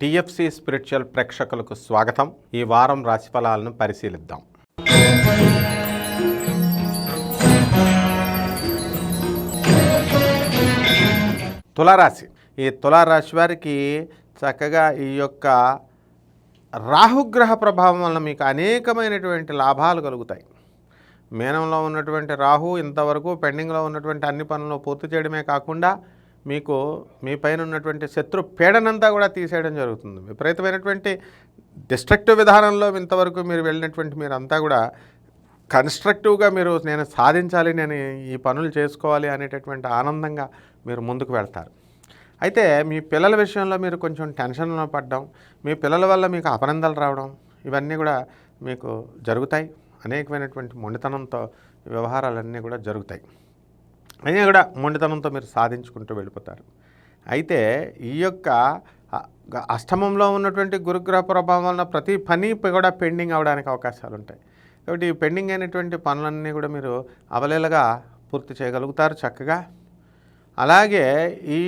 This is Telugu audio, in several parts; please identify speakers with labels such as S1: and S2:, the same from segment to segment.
S1: టిఎఫ్సి స్పిరిచువల్ ప్రేక్షకులకు స్వాగతం. ఈ వారం రాశిఫలాలను పరిశీలిద్దాం. తులారాశి. ఈ తులారాశి వారికి చక్కగా ఈ యొక్క రాహుగ్రహ ప్రభావం వల్ల మీకు అనేకమైనటువంటి లాభాలు కలుగుతాయి. మేనంలో ఉన్నటువంటి రాహు ఇంతవరకు పెండింగ్లో ఉన్నటువంటి అన్ని పనులను పూర్తి చేయడమే కాకుండా మీకు మీ పైన ఉన్నటువంటి శత్రు పీడనంతా కూడా తీసేయడం జరుగుతుంది. విపరీతమైనటువంటి డిస్ట్రక్టివ్ విధానంలో ఇంతవరకు మీరు వెళ్ళినటువంటి మీరంతా కూడా కన్స్ట్రక్టివ్గా మీరు నేను సాధించాలి నేను ఈ పనులు చేసుకోవాలి అనేటటువంటి ఆనందంగా మీరు ముందుకు వెళ్తారు. అయితే మీ పిల్లల విషయంలో మీరు కొంచెం టెన్షన్లో పడ్డం మీ పిల్లల వల్ల మీకు అపనందలు రావడం ఇవన్నీ కూడా మీకు జరుగుతాయి. అనేకమైనటువంటి మొండితనంతో వ్యవహారాలన్నీ కూడా జరుగుతాయి. అయినా కూడా మొండితనంతో మీరు సాధించుకుంటూ వెళ్ళిపోతారు. అయితే ఈ యొక్క అష్టమంలో ఉన్నటువంటి గురుగ్రహ ప్రభావం వలన ప్రతి పని కూడా పెండింగ్ అవడానికి అవకాశాలు ఉంటాయి. కాబట్టి ఈ పెండింగ్ అయినటువంటి పనులన్నీ కూడా మీరు అవలేలగా పూర్తి చేయగలుగుతారు చక్కగా. అలాగే ఈ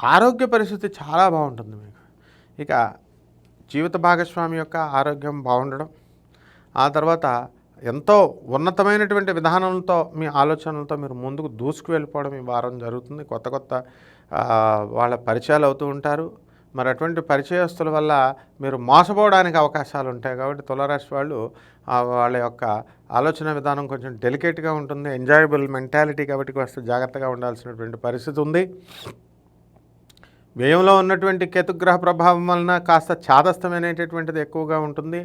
S1: ఆరోగ్య పరిస్థితి చాలా బాగుంటుంది మీకు. ఇక జీవిత భాగస్వామి యొక్క ఆరోగ్యం బాగుండడం ఆ తర్వాత ఎంతో ఉన్నతమైనటువంటి విధానంతో మీ ఆలోచనలతో మీరు ముందుకు దూసుకు వెళ్ళిపోవడం ఈ వారం జరుగుతుంది. కొత్త కొత్త వాళ్ళ పరిచయాలు అవుతూ ఉంటారు. మరి అటువంటి పరిచయస్తుల వల్ల మీరు మోసపోవడానికి అవకాశాలు ఉంటాయి కాబట్టి తులారాశి వాళ్ళు వాళ్ళ యొక్క ఆలోచన విధానం కొంచెం డెలికేట్గా ఉంటుంది. ఎంజాయబుల్ మెంటాలిటీ కాబట్టి కాస్త జాగ్రత్తగా ఉండాల్సినటువంటి పరిస్థితి ఉంది. వ్యయంలో ఉన్నటువంటి కేతుగ్రహ ప్రభావం వలన కాస్త చాదస్తమైనటువంటిది ఎక్కువగా ఉంటుంది.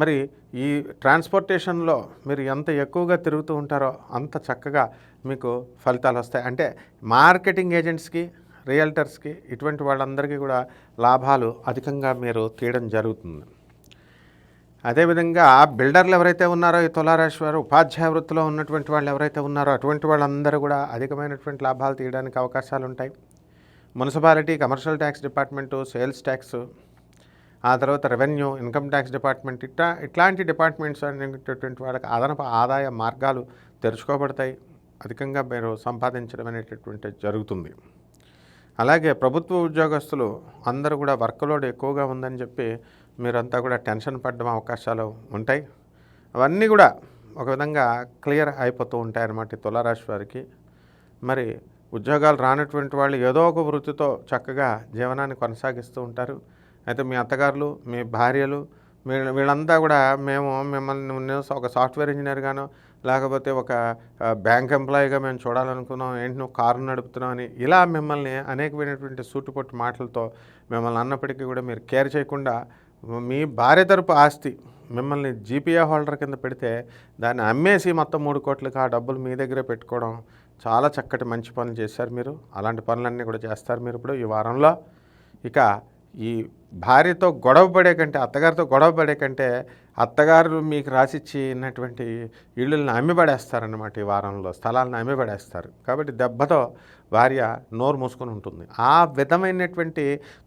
S1: మరి ఈ ట్రాన్స్పోర్టేషన్లో మీరు ఎంత ఎక్కువగా తిరుగుతూ ఉంటారో అంత చక్కగా మీకు ఫలితాలు వస్తాయి. అంటే మార్కెటింగ్ ఏజెంట్స్కి రియల్టర్స్కి ఇటువంటి వాళ్ళందరికీ కూడా లాభాలు అధికంగా మీరు తీయడం జరుగుతుంది. అదేవిధంగా బిల్డర్లు ఎవరైతే ఉన్నారో ఈ తులారాశి వారు ఉపాధ్యాయ వృత్తిలో ఉన్నటువంటి వాళ్ళు ఎవరైతే ఉన్నారో అటువంటి వాళ్ళందరూ కూడా అధికమైనటువంటి లాభాలు తీయడానికి అవకాశాలు ఉంటాయి. Municipality commercial tax department sales tax ఆ తర్వాత రెవెన్యూ ఇన్కమ్ ట్యాక్స్ డిపార్ట్మెంట్ ఇట్లా ఇట్లాంటి డిపార్ట్మెంట్స్ అనేటటువంటి వాళ్ళకి అదనపు ఆదాయ మార్గాలు తెరుచుకోబడతాయి. అధికంగా మీరు సంపాదించడం అనేటటువంటి జరుగుతుంది. అలాగే ప్రభుత్వ ఉద్యోగస్తులు అందరూ కూడా వర్క్ లోడ్ ఎక్కువగా ఉందని చెప్పి మీరంతా కూడా టెన్షన్ పడడం అవకాశాలు ఉంటాయి. అవన్నీ కూడా ఒక విధంగా క్లియర్ అయిపోతూ ఉంటాయన్నమాట తులారాశి వారికి. మరి ఉద్యోగాలు రానటువంటి వాళ్ళు ఏదో ఒక వృత్తితో చక్కగా జీవనాన్ని కొనసాగిస్తూ ఉంటారు. అయితే మీ అత్తగారులు మీ భార్యలు వీళ్ళంతా కూడా మేము మిమ్మల్ని నేను ఒక సాఫ్ట్వేర్ ఇంజనీర్గానో లేకపోతే ఒక బ్యాంక్ ఎంప్లాయీగా మేము చూడాలనుకున్నాం ఏంటి నువ్వు కారు నడుపుతున్నావు అని ఇలా మిమ్మల్ని అనేకమైనటువంటి సూటుపొట్టు మాటలతో మిమ్మల్ని అన్నప్పటికీ కూడా మీరు కేర్ చేయకుండా మీ భార్య తరపు ఆస్తి మిమ్మల్ని జీపీఏ హోల్డర్ కింద పెడితే దాన్ని అమ్మేసి మొత్తం మూడు కోట్లకి ఆ డబ్బులు మీ దగ్గరే పెట్టుకోవడం చాలా చక్కటి మంచి పనులు చేశారు మీరు. అలాంటి పనులన్నీ కూడా చేస్తారు మీరు ఇప్పుడు ఈ వారంలో. ఇక ఈ భార్యతో గొడవ పడే కంటే అత్తగారితో గొడవ పడే కంటే అత్తగారు మీకు రాసిచ్చినటువంటి ఇళ్ళని అమ్మిపడేస్తారన్నమాట ఈ వారంలో స్థలాలను అమ్మిపడేస్తారు కాబట్టి దెబ్బతో భార్య నోరు మూసుకొని ఉంటుంది. ఆ విధమైనటువంటి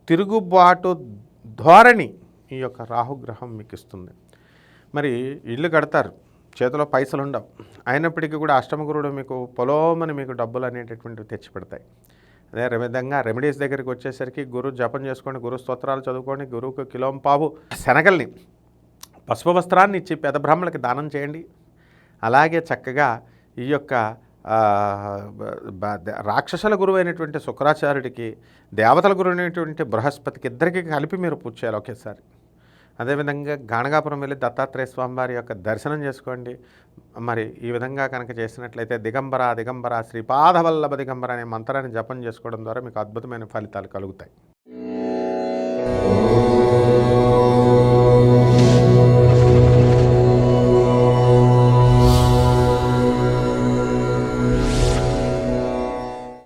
S1: తిరుగుబాటు ధోరణి ఈ యొక్క రాహుగ్రహం మీకు ఇస్తుంది మరి ఇల్లు కడతారు చేతిలో పైసలు ఉండవు అయినప్పటికీ కూడా అష్టమగురుడు మీకు పొలోమని మీకు డబ్బులు అనేటటువంటివి తెచ్చిపెడతాయి. అదే విధంగా రెమెడీస్ దగ్గరికి వచ్చేసరికి గురు జపం చేసుకోండి గురు స్తోత్రాలు చదువుకోండి గురువుకు కిలోం పావు శనగల్ని పసుపు వస్త్రాన్ని ఇచ్చి పెద్ద బ్రాహ్మణులకి దానం చేయండి. అలాగే చక్కగా ఈ యొక్క రాక్షసుల గురువు అయినటువంటి శుక్రాచార్యుడికి దేవతల గురువు అయినటువంటి బృహస్పతికి ఇద్దరికి కలిపి మీరు పూజ చేయాలి ఒకేసారి. అదేవిధంగా గాణగాపురం వెళ్ళి దత్తాత్రేయ స్వామివారి యొక్క దర్శనం చేసుకోండి. మరి ఈ విధంగా కనుక చేసినట్లయితే దిగంబర దిగంబర శ్రీపాదవల్లభ దిగంబర అనే మంత్రాన్ని జపం చేసుకోవడం ద్వారా మీకు అద్భుతమైన ఫలితాలు కలుగుతాయి.